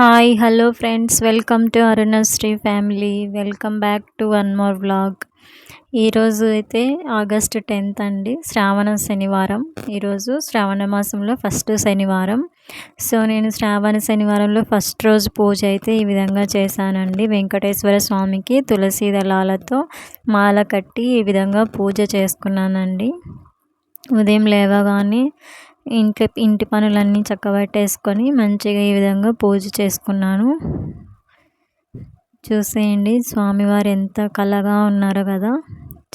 Hi hello friends welcome to Arunasri family welcome back to one more vlog ఈరోజు అయితే August tenth అండి శ్రావణ శనివారం. ఈరోజు శ్రావణ మాసంలో ఫస్ట్ శనివారం. సో నేను శ్రావణ శనివారంలో ఫస్ట్ రోజు పూజ అయితే ఈ విధంగా చేశానండి. వెంకటేశ్వర స్వామికి తులసి దళాలతో మాల కట్టి ఈ విధంగా పూజ చేసుకున్నానండి. ఉదయం లేవగానే ఇంట్లో ఇంటి పనులన్నీ చక్కబెట్టేసుకొని మంచిగా ఈ విధంగా పూజ చేసుకున్నాను. చూసేయండి స్వామివారు ఎంత కళగా ఉన్నారో కదా.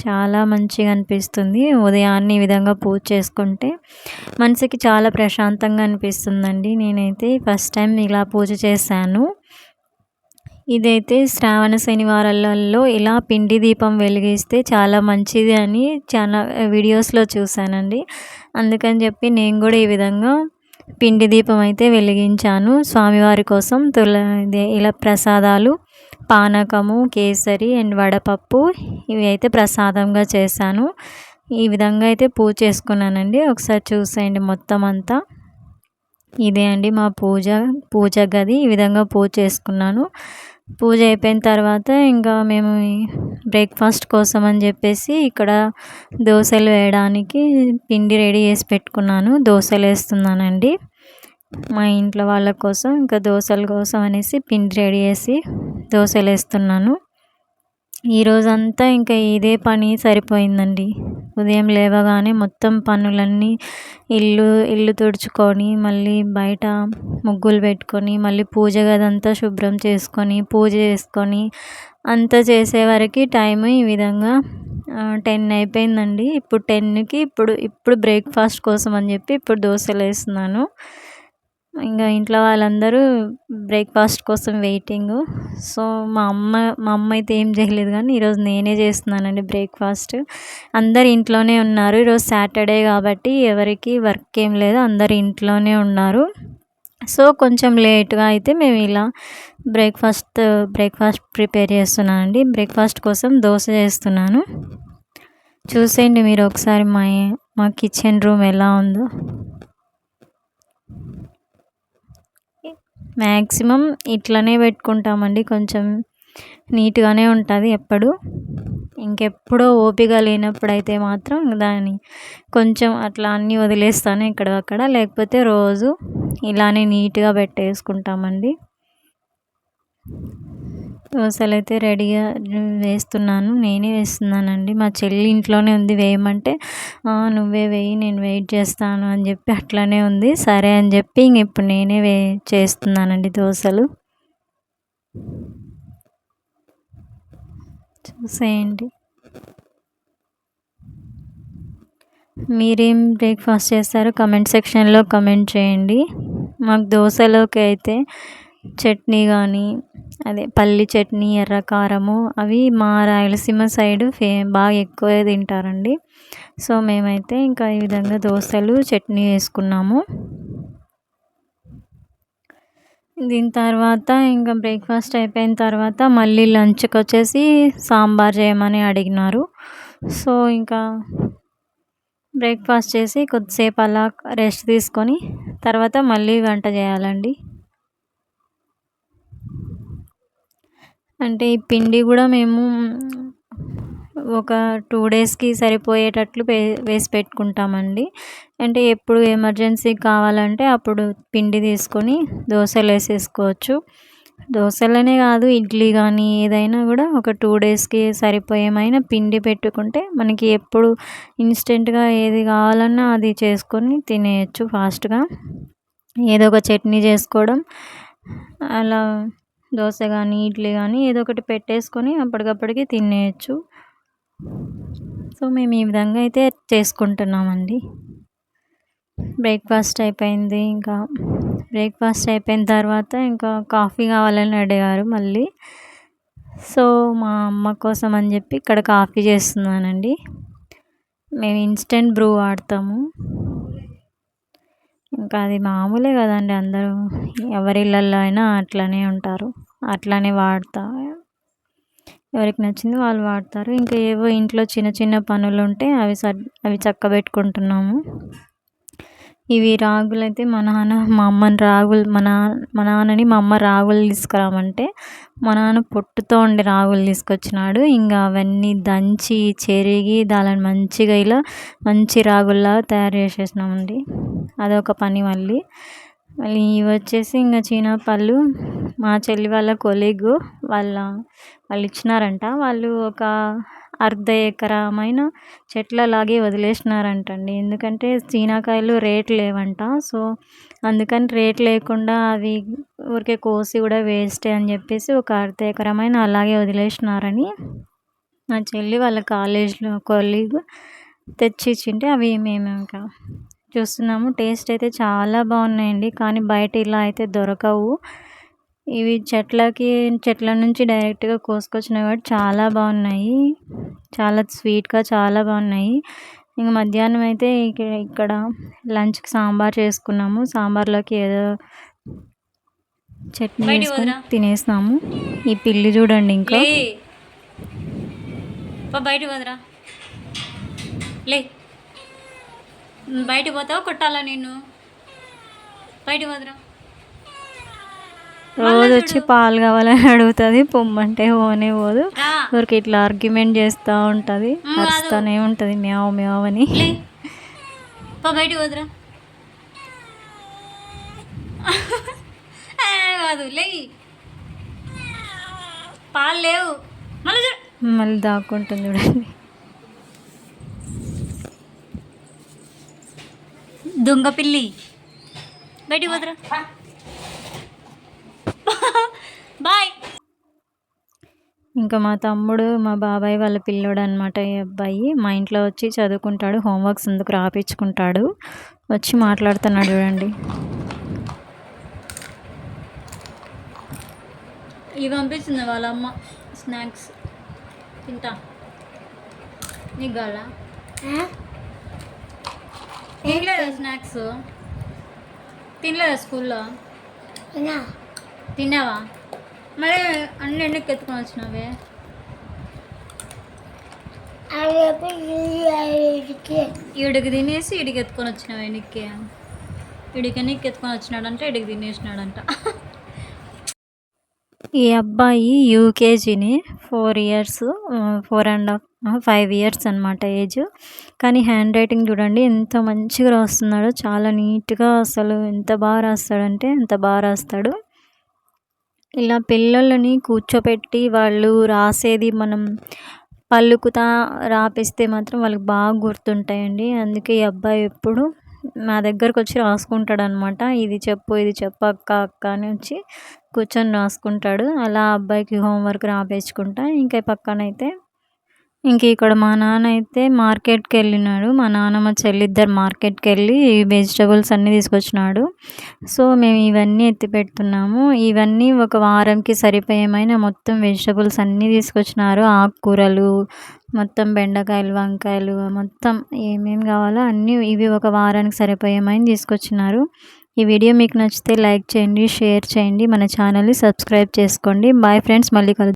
చాలా మంచిగా అనిపిస్తుంది. ఉదయాన్నే ఈ విధంగా పూజ చేసుకుంటే మనసుకి చాలా ప్రశాంతంగా అనిపిస్తుందండి. నేనైతే ఫస్ట్ టైం ఇలా పూజ చేశాను. ఇదైతే శ్రావణ శనివారాలలో ఇలా పిండి దీపం వెలిగిస్తే చాలా మంచిది అని చాలా వీడియోస్లో చూశానండి. అందుకని చెప్పి నేను కూడా ఈ విధంగా పిండి దీపం అయితే వెలిగించాను. స్వామివారి కోసం తుల ఇలా ప్రసాదాలు పానకము కేసరి అండ్ వడపప్పు ఇవి అయితే ప్రసాదంగా చేశాను. ఈ విధంగా అయితే పూజ చేసుకున్నానండి. ఒకసారి చూసేయండి మొత్తం అంతా. ఇదే అండి మా పూజ పూజ గది. ఈ విధంగా పూజ చేసుకున్నాను. పూజ అయిపోయిన తర్వాత ఇంకా మేము బ్రేక్ఫాస్ట్ కోసం అని చెప్పేసి ఇక్కడ దోశలు వేయడానికి పిండి రెడీ చేసి పెట్టుకున్నాను. దోశలు వేస్తున్నానండి. మా ఇంట్లో వాళ్ళ కోసం ఇంకా దోశల కోసం అనేసి పిండి రెడీ చేసి దోశలు వేస్తున్నాను. ఈరోజంతా ఇంకా ఇదే పని సరిపోయిందండి. ఉదయం లేవగానే మొత్తం పనులన్నీ ఇల్లు ఇల్లు తుడుచుకొని మళ్ళీ బయట ముగ్గులు పెట్టుకొని మళ్ళీ పూజ గదంతా శుభ్రం చేసుకొని పూజ చేసుకొని అంతా చేసేవరకి టైం ఈ విధంగా టెన్ అయిపోయిందండి. ఇప్పుడు టెన్కి ఇప్పుడు ఇప్పుడు బ్రేక్ఫాస్ట్ కోసం అని చెప్పి ఇప్పుడు దోశలు వేస్తున్నాను ఇంకా ఇంట్లో వాళ్ళందరూ బ్రేక్ఫాస్ట్ కోసం వెయిటింగ్. సో మా అమ్మ మా అమ్మ అయితే ఏం చేయలేదు కానీ ఈరోజు నేనే చేస్తున్నానండి బ్రేక్ఫాస్ట్. అందరు ఇంట్లోనే ఉన్నారు. ఈరోజు సాటర్డే కాబట్టి ఎవరికి వర్క్ ఏం లేదు. అందరు ఇంట్లోనే ఉన్నారు. సో కొంచెం లేట్గా అయితే మేము ఇలా బ్రేక్ఫాస్ట్ బ్రేక్ఫాస్ట్ ప్రిపేర్ చేస్తున్నానండి. బ్రేక్ఫాస్ట్ కోసం దోశ చేస్తున్నాను. చూసేయండి మీరు ఒకసారి మా మా కిచెన్ రూమ్ ఎలా ఉందో. మ్యాక్సిమం ఇట్లనే పెట్టుకుంటామండి. కొంచెం నీట్గానే ఉంటుంది ఎప్పుడు. ఇంకెప్పుడో ఓపిక లేనప్పుడు అయితే మాత్రం దాన్ని కొంచెం అట్లా అన్నీ వదిలేస్తాను ఇక్కడ అక్కడ. లేకపోతే రోజు ఇలానే నీట్గా పెట్టేసుకుంటామండి. దోశలు అయితే రెడీగా వేస్తున్నాను. నేనే వేస్తున్నానండి. మా చెల్లి ఇంట్లోనే ఉంది. వేయమంటే నువ్వే వేయి నేను వెయిట్ చేస్తాను అని చెప్పి అట్లానే ఉంది. సరే అని చెప్పి ఇంక ఇప్పుడు నేనే వే చేస్తున్నానండి దోశలు. చూసేయండి. మీరేం బ్రేక్ఫాస్ట్ చేస్తారో కమెంట్ సెక్షన్లో కమెంట్ చేయండి. మాకు దోశలోకి అయితే చట్నీ కానీ అదే పల్లి చట్నీ ఎర్ర కారము అవి మా రాయలసీమ సైడ్ ఫే బాగా ఎక్కువ తింటారండి. సో మేమైతే ఇంకా ఈ విధంగా దోశలు చట్నీ వేసుకున్నాము. దీని తర్వాత ఇంకా బ్రేక్ఫాస్ట్ అయిపోయిన తర్వాత మళ్ళీ లంచ్కి వచ్చేసి సాంబార్ చేయమని అడిగినారు. సో ఇంకా బ్రేక్ఫాస్ట్ చేసి కొద్దిసేపు అలా రెస్ట్ తీసుకొని తర్వాత మళ్ళీ వంట చేయాలండి. అంటే ఈ పిండి కూడా మేము ఒక టూ డేస్కి సరిపోయేటట్లు వేసి పెట్టుకుంటామండి. అంటే ఎప్పుడు ఎమర్జెన్సీ కావాలంటే అప్పుడు పిండి తీసుకొని దోశలు వేసేసుకోవచ్చు. దోశలనే కాదు ఇడ్లీ కానీ ఏదైనా కూడా ఒక టూ డేస్కి సరిపోయేమైనా పిండి పెట్టుకుంటే మనకి ఎప్పుడు ఇన్స్టెంట్గా ఏది కావాలన్నా అది చేసుకొని తినేయచ్చు ఫాస్ట్గా. ఏదో ఒక చట్నీ చేసుకోవడం అలా దోశ కానీ ఇడ్లీ కానీ ఏదో ఒకటి పెట్టేసుకొని అప్పటికప్పటికి తినేయచ్చు. సో మేము ఈ విధంగా అయితే చేసుకుంటున్నామండి. బ్రేక్ఫాస్ట్ అయిపోయింది. ఇంకా బ్రేక్ఫాస్ట్ అయిపోయిన తర్వాత ఇంకా కాఫీ కావాలని అడిగారు మళ్ళీ. సో మా అమ్మ కోసం అని చెప్పి ఇక్కడ కాఫీ చేస్తున్నానండి. మేము ఇన్స్టెంట్ బ్రూ వాడతాము. ఇంకా అది మామూలే కదండి అందరూ. ఎవరి ఇళ్ళల్లో అయినా అట్లనే ఉంటారు. అట్లానే వాడతా. ఎవరికి నచ్చింది వాళ్ళు వాడతారు. ఇంకా ఏవో ఇంట్లో చిన్న చిన్న పనులు ఉంటే అవి సర్ అవి చక్కబెట్టుకుంటున్నాము. ఇవి రాగులు అయితే మా నాన్న మా అమ్మని రాగులు మా నాన్న మా నాన్నని మా అమ్మ రాగులు తీసుకురామంటే మా నాన్న పొట్టుతో ఉండే రాగులు తీసుకొచ్చినాడు. ఇంకా అవన్నీ దంచి చెరిగి దానిని మంచిగా ఇలా మంచి రాగుల్లా తయారు చేసేసినామండి. అదొక పని మళ్ళీ. మళ్ళీ ఇవి వచ్చేసి ఇంకా చీనా పళ్ళు మా చెల్లి వాళ్ళ కొలీగు వాళ్ళ వాళ్ళు ఇచ్చినారంట. వాళ్ళు ఒక అర్ధ ఎకరమైన చెట్లలాగే వదిలేసినారంటండి. ఎందుకంటే చీనాకాయలు రేట్ లేవంట. సో అందుకని రేట్ లేకుండా అవి ఊరికే కోసి కూడా వేస్టే అని చెప్పేసి ఒక అర్ధ ఎకరమైన అలాగే వదిలేసినారని మా చెల్లి వాళ్ళ కాలేజ్లో కొలీగ్ తెచ్చి ఇచ్చింటే అవి మేము ఇంకా చూస్తున్నాము. టేస్ట్ అయితే చాలా బాగున్నాయండి. కానీ బయట ఇలా అయితే దొరకవు. ఇవి చెట్లకి చెట్ల నుంచి డైరెక్ట్గా కోసుకొచ్చినవి కాబట్టి చాలా బాగున్నాయి. చాలా స్వీట్గా చాలా బాగున్నాయి. ఇంక మధ్యాహ్నం అయితే ఇక్కడ ఇక్కడ లంచ్కి సాంబార్ చేసుకున్నాము. సాంబార్లోకి ఏదో చట్నీ వేసుకొని తినేసినాము. ఈ పిల్లి చూడండి ఇంకా బయట పోదురా. లే. బయట పోతావు? కొట్టాలా నేను బయట పోదురా. రోజు వచ్చి పాలు కావాలని అడుగుతుంది. పొమ్మంటే ఓనే పోదు. ఊరికి ఇట్లా ఆర్గ్యుమెంట్ చేస్తూ ఉంటుంది. అరుస్తూనే ఉంటుంది. మ్యావ్ మ్యావ్ అని. బయట పోదురా. కాదు లే. పాలు లేవు. మళ్ళీ మళ్ళీ దాక్కుంటుంది చూడండి. దొంగ పిల్లి. బయటికి పోదురా బాయ్. ఇంకా మా తమ్ముడు మా బాబాయ్ వాళ్ళ పిల్లోడు అనమాట ఈ అబ్బాయి మా ఇంట్లో వచ్చి చదువుకుంటాడు హోంవర్క్స్ ఎందుకు రాపించుకుంటాడు వచ్చి మాట్లాడుతున్నాడు చూడండి. ఇవి పంపించింది వాళ్ళ అమ్మ. స్నాక్స్. తింటా. నీకు కావాలా? తినలేదా స్నాక్స్ తినలేదా స్కూల్లో? తిన్నావా? మరి అన్ని ఎండకి ఎత్తుకొని వచ్చినావే ఈడికి తినేసి ఇడికి ఎత్తుకొని వచ్చినావు ఎన్నికి ఇడికి ఎన్నికి ఎత్తుకొని వచ్చినాడంట ఇడికి తినేసినాడంట. ఈ అబ్బాయి యూకేజీని four years four and half five years అనమాట ఏజ్. కానీ హ్యాండ్ రైటింగ్ చూడండి ఎంత మంచిగా రాస్తున్నాడో చాలా నీట్గా అసలు ఎంత బాగా రాస్తాడంటే ఎంత బాగా రాస్తాడు. ఇలా పిల్లలని కూర్చోపెట్టి వాళ్ళు రాసేది మనం పలుకుతా రాపిస్తే మాత్రం వాళ్ళకి బాగా గుర్తుంటాయండి. అందుకే ఈ అబ్బాయి ఎప్పుడు మా దగ్గరకు వచ్చి రాసుకుంటాడు అనమాట ఇది చెప్పు ఇది చెప్పు అక్క అక్క అని వచ్చి కూర్చొని రాసుకుంటాడు. అలా అబ్బాయికి హోంవర్క్ రాపించుకుంటా ఇంకా పక్కనైతే ఇంక ఇక్కడ మా నాన్న అయితే మార్కెట్కి వెళ్ళినాడు మా నాన్న మా చెల్లిద్దరు మార్కెట్కి వెళ్ళి వెజిటబుల్స్ అన్నీ తీసుకొచ్చినాడు. సో మేము ఇవన్నీ ఎత్తి పెడుతున్నాము. ఇవన్నీ ఒక వారంకి సరిపోయేమైన మొత్తం వెజిటబుల్స్ అన్నీ తీసుకొచ్చినారు. ఆకుకూరలు మొత్తం బెండకాయలు వంకాయలు మొత్తం ఏమేమి కావాలో అన్నీ ఇవి ఒక వారానికి సరిపోయేమైనా తీసుకొచ్చినారు. ఈ వీడియో మీకు నచ్చితే లైక్ చేయండి షేర్ చేయండి. మన ఛానల్ని సబ్స్క్రైబ్ చేసుకోండి. బాయ్ ఫ్రెండ్స్ మళ్ళీ కలుద్దాం.